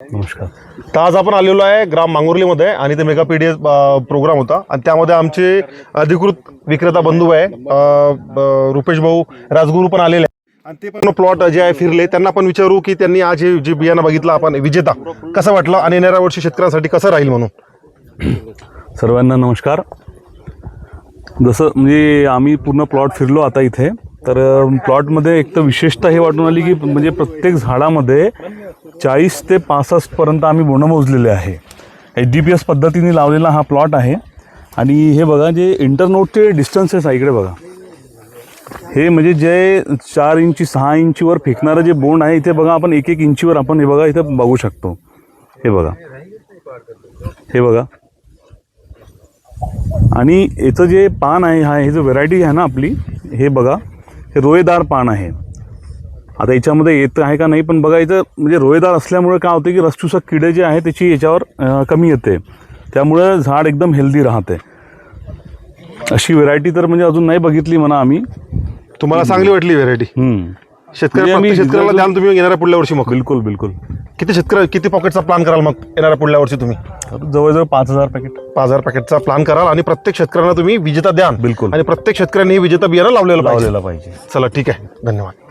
नमस्कार. तर आज आपण आलेलो आहे ग्राम मांगुर्लीमध्ये आणि ते mega P D S program होता. आणि त्यामध्ये आमचे अधिकृत विक्रेता बंधू आहे. रुपेश भाऊ राजगुरू पण आलेले आहे आणि ते पण प्लॉट जे आहे फिरले. त्यांना पण विचारू की त्यांनी आज हे जे बियाणं बघितलं आपण विजेता कसं वाटलं आणि येणाऱ्या वर्षी शेतकऱ्यांसाठी कसं राहील म्हणून? सर्वांना नमस्कार. जसं म्हणजे आम्ही पूर्ण प्लॉट फिरलो आता इथे. तर प्लॉटमध्ये एक तर विशेषता हे वाटून आली की म्हणजे प्रत्येक झाडामध्ये चाळीस ते पासष्टपर्यंत आम्ही बोणं मोजलेले आहे. एच डी पी एस पद्धतीने लावलेला हा प्लॉट आहे. आणि हे बघा जे इंटरनोटचे डिस्टन्सेस आहे इकडे बघा. हे म्हणजे जे चार इंची सहा इंचीवर फेकणारं जे बोंड आहे इथे बघा आपण एक एक इंचीवर आपण हे बघा इथं बघू शकतो. हे बघा. हे बघा. आणि याचं जे पान आहे हा हे जो व्हेरायटी आहे ना आपली हे बघा. हे रोयेदार पान आहे. आता याच्यामध्ये येत आहे का नाही पण बघा इथं म्हणजे रोयेदार असल्यामुळे काय होते की रसचुसक किडे जे आहे त्याची याच्यावर कमी येते. त्यामुळं झाड एकदम हेल्दी राहते. अशी व्हेरायटी तर म्हणजे अजून नाही बघितली म्हणा आम्ही. तुम्हाला चांगली वाटली व्हेरायटी. शेतकरी म्हणजे आम्ही- शेतकऱ्याला तुम्ही येणाऱ्या पुढल्या वर्षी मग. बिलकुल बिलकुल. किती शेतकरी किती पॉकेटचा प्लॅन कराल मग येणाऱ्या पुढल्या वर्षी तुम्ही? जवळजवळ पाच हजार पॅकेट पाच हजार पॅकेटचा प्लॅन कराल आणि प्रत्येक शेतकऱ्यांना तुम्ही विजेता द्याल. बिलकुल. आणि प्रत्येक शेतकऱ्यांनी विजेता बियाणं लावलेलं पाहिजे. लावलेला पाहिजे. चला ठीक आहे. धन्यवाद.